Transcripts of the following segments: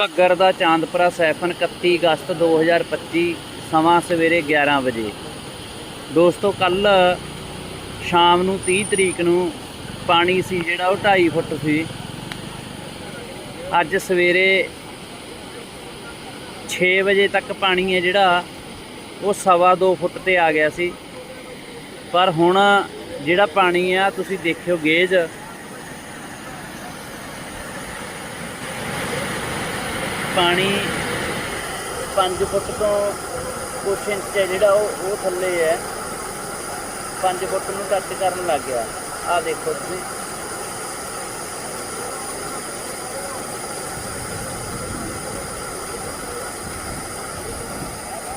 ਘੱਗਰ ਦਾ Chandpura siphon 31 ਅਗਸਤ 2025 ਸਮਾਂ ਸਵੇਰੇ 11 ਵਜੇ। ਦੋਸਤੋ, ਕੱਲ ਸ਼ਾਮ ਨੂੰ 30 ਤਰੀਕ ਨੂੰ ਪਾਣੀ ਸੀ ਜਿਹੜਾ, ਉਹ 2.5 ਫੁੱਟ ਸੀ। ਅੱਜ ਸਵੇਰੇ 6 ਵਜੇ ਤੱਕ ਪਾਣੀ ਹੈ ਜਿਹੜਾ, ਉਹ ਸਵਾ 2 ਫੁੱਟ ਤੇ ਆ ਗਿਆ ਸੀ। ਪਰ ਹੁਣ ਜਿਹੜਾ ਪਾਣੀ ਆ, ਤੁਸੀਂ ਦੇਖਿਓ ਗੇਜ ਪਾਣੀ 5 ਫੁੱਟ ਤੋਂ ਕੁਛ ਇੰਚ ਹੈ ਜਿਹੜਾ ਉਹ ਉਹ ਥੱਲੇ ਹੈ। 5 ਫੁੱਟ ਨੂੰ ਟੱਚ ਕਰਨ ਲੱਗ ਗਿਆ। ਆ ਦੇਖੋ ਤੁਸੀਂ।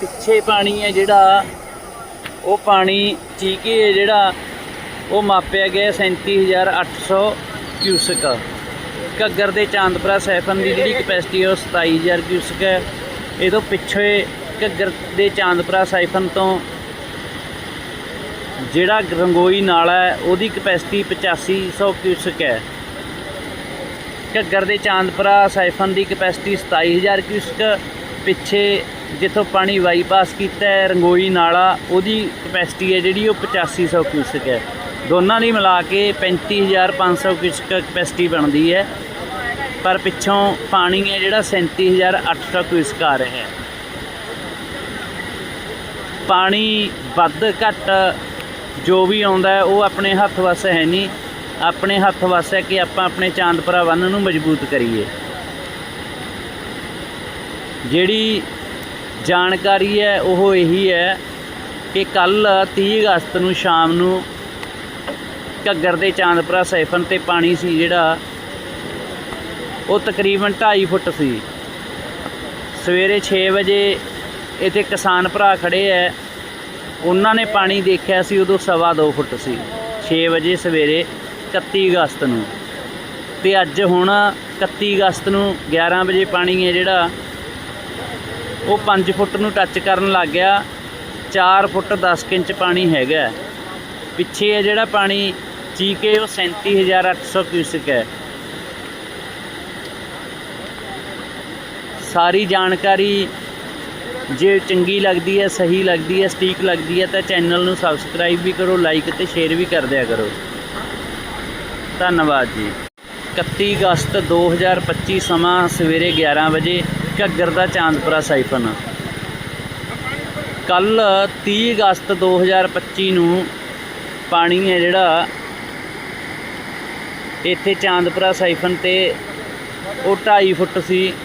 ਪਿੱਛੇ ਪਾਣੀ ਹੈ ਜਿਹੜਾ, ਉਹ ਪਾਣੀ ਚੀਕੇ ਹੈ ਜਿਹੜਾ, ਉਹ ਮਾਪਿਆ ਗਿਆ 37800 ਕਿਊਸਕ। ਘੱਗਰ ਦੇ ਚਾਂਦਪੁਰਾ ਸੈਫਨ ਦੀ ਜਿਹੜੀ ਕਪੈਸਿਟੀ ਹੈ ਉਹ 27000 ਕਿਊਸਕ ਹੈ। ਇਹ ਤੋਂ ਪਿੱਛੇ ਘੱਗਰ ਦੇ ਚਾਂਦਪੁਰਾ ਸਾਈਫਨ ਤੋਂ ਜਿਹੜਾ ਰੰਗੋਈ ਨਾਲਾ ਹੈ, ਉਹਦੀ ਕਪੈਸਿਟੀ 8500 ਕਿਊਸਕ ਹੈ। ਘੱਗਰ ਦੇ ਚਾਂਦਪੁਰਾ ਸਾਈਫਨ ਦੀ ਕਪੈਸਿਟੀ 27000 ਕਿਊਸਕ ਪਿੱਛੇ ਜਿੱਥੋਂ ਪਾਣੀ ਬਾਈਪਾਸ ਕੀਤਾ ਹੈ ਰੰਗੋਈ ਨਾਲਾ, ਉਹਦੀ ਕਪੈਸਿਟੀ ਹੈ ਜਿਹੜੀ ਉਹ 8500 ਕਿਊਸਕ ਹੈ। ਦੋਨਾਂ ਦੀ ਮਿਲਾ ਕੇ 35500 ਕਿਊਸਕ ਕਪੈਸਿਟੀ ਬਣਦੀ ਹੈ। ਪਰ ਪਿੱਛੋਂ ਪਾਣੀ ਹੈ ਜਿਹੜਾ 37800 ਕਿਊਸਕ ਆ ਰਿਹਾ ਹੈ। ਪਾਣੀ ਵੱਧ ਘੱਟ ਜੋ ਵੀ ਆਉਂਦਾ ਉਹ ਆਪਣੇ ਹੱਥ ਵੱਸ ਹੈ ਨਹੀਂ। ਆਪਣੇ ਹੱਥ ਵੱਸ ਹੈ ਕਿ ਆਪਾਂ ਆਪਣੇ ਚਾਂਦਪੁਰਾ ਬੰਨ ਨੂੰ ਮਜ਼ਬੂਤ ਕਰੀਏ। ਜਿਹੜੀ ਜਾਣਕਾਰੀ ਹੈ, ਉਹ ਇਹੀ ਹੈ ਕਿ ਕੱਲ 30 ਅਗਸਤ ਨੂੰ ਸ਼ਾਮ ਨੂੰ ਘੱਗਰ ਦੇ ਚਾਂਦਪੁਰਾ ਸੈਫਨ ਤੇ ਪਾਣੀ ਸੀ ਜਿਹੜਾ ਉਹ ਤਕਰੀਬਨ 2.5 ਫੁੱਟ ਸੀ। ਸਵੇਰੇ 6 ਵਜੇ ਇੱਥੇ ਕਿਸਾਨ ਭਰਾ ਖੜੇ ਐ। ਉਹਨਾਂ ਨੇ ਪਾਣੀ ਦੇਖਿਆ ਸੀ, ਉਦੋਂ ਸਵਾ 2 ਫੁੱਟ ਸੀ। 6 ਵਜੇ ਸਵੇਰੇ 31 ਅਗਸਤ ਨੂੰ। ਤੇ ਅੱਜ ਹੁਣ 31 ਅਗਸਤ ਨੂੰ 11 ਵਜੇ ਪਾਣੀ ਹੈ ਜਿਹੜਾ, ਉਹ 5 ਫੁੱਟ ਨੂੰ ਟੱਚ ਕਰਨ ਲੱਗ ਗਿਆ। 4 ਫੁੱਟ 10 ਕੁ ਇੰਚ ਪਾਣੀ ਹੈਗਾ। ਪਿੱਛੇ ਹੈ ਜਿਹੜਾ ਪਾਣੀ, ਚੀਕੇ ਉਹ 37800 ਕਿਊਸਿਕ ਹੈ ਸਾਰੀ ਜਾਣਕਾਰੀ ਜੇ ਚੰਗੀ ਲੱਗਦੀ ਹੈ, ਸਹੀ ਲੱਗਦੀ ਹੈ, ਸਟੀਕ ਲੱਗਦੀ ਹੈ, ਤਾਂ ਚੈਨਲ ਨੂੰ ਸਬਸਕ੍ਰਾਈਬ ਵੀ ਕਰੋ ਲਾਈਕ ਤੇ ਸ਼ੇਅਰ ਵੀ ਕਰ ਦਿਆ ਕਰੋ। ਧੰਨਵਾਦ ਜੀ। 31 ਅਗਸਤ 2025 ਸਮਾਂ ਸਵੇਰੇ 11 ਵਜੇ ਘੱਗਰ ਦਾ ਚਾਂਦਪੁਰਾ ਸਾਈਫਨ ਕੱਲ 30 ਅਗਸਤ 2025 ਨੂੰ ਪਾਣੀ ਹੈ ਜਿਹੜਾ, ਇੱਥੇ ਚਾਂਦਪੁਰਾ ਸਾਈਫਨ ਤੇ ਉਹ 2.5 ਫੁੱਟ ਸੀ।